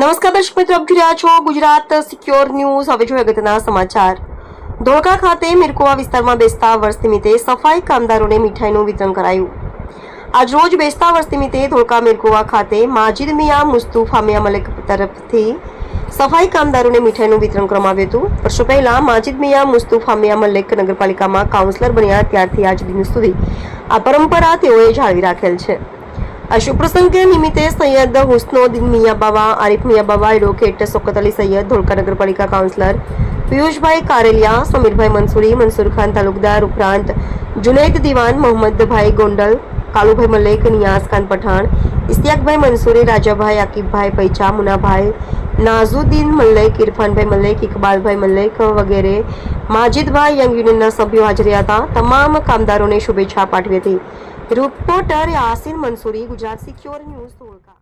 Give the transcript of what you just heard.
દર્શક મિત્રો, આપ જોઈ રહ્યા છો ગુજરાત સિક્યોર ન્યૂઝ. હવે જોઈએ અગત્યના સમાચાર. ધોળકા ખાતે મિરકોવા વિસ્તારમાં બેસતા વર્ષ નિમિત્તે સફાઈ કામદારોને મીઠાઈનું વિતરણ કરાયું. આજ રોજ બેસતા વર્ષ નિમિત્તે ધોળકા મિરકોવા ખાતે માજીદ મિયા મુસ્તુફા મિયા મલિક તરફથી સફાઈ કામદારોને મીઠાઈનું વિતરણ કરવામાં આવ્યું હતું. વર્ષો પહેલા માજીદ મિયા મુસ્તુફા મિયા મલિક નગરપાલિકામાં કાઉન્સિલર બન્યા, ત્યારથી આજ દિન સુધી આ પરંપરા તેઓએ જાળવી રાખેલ છે. આ શુભ નિમિત્તે સૈયદ હુસનોદ્દીન મિયાબાવા આરીફ આરિફ મિયા બાવા એડવોકેટ શોકત અલી સૈયદ ધોળકા નગરપાલિકા કાઉન્સિલર પિયુષભાઈ કારેલિયા સમીરભાઈ મંસૂરી મનસુર ખાન તાલુકદાર ઉપરાંત જુનૈદ દિવાન મોહમ્મદભાઈ ગોંડલ કાલુભાઈ મલેક નિયાઝ ખાન પઠાણ ઇસ્તિયાકભાઈ મંસૂરી રાજાભાઈ આકીબભાઈ પૈચા મુનાભાઈ નાઝુદ્દીન મલ્લેક ઇરફાનભાઈ મલ્લેક ઇકબાલભાઈ મલ્લેક વગેરે માજીદભાઈ યંગ યુનિયનના સભ્યો હાજર હતા. તમામ કામદારોને શુભેચ્છા પાઠવી હતી. Reporter Yasin Mansuri Gujarat secure news Dholka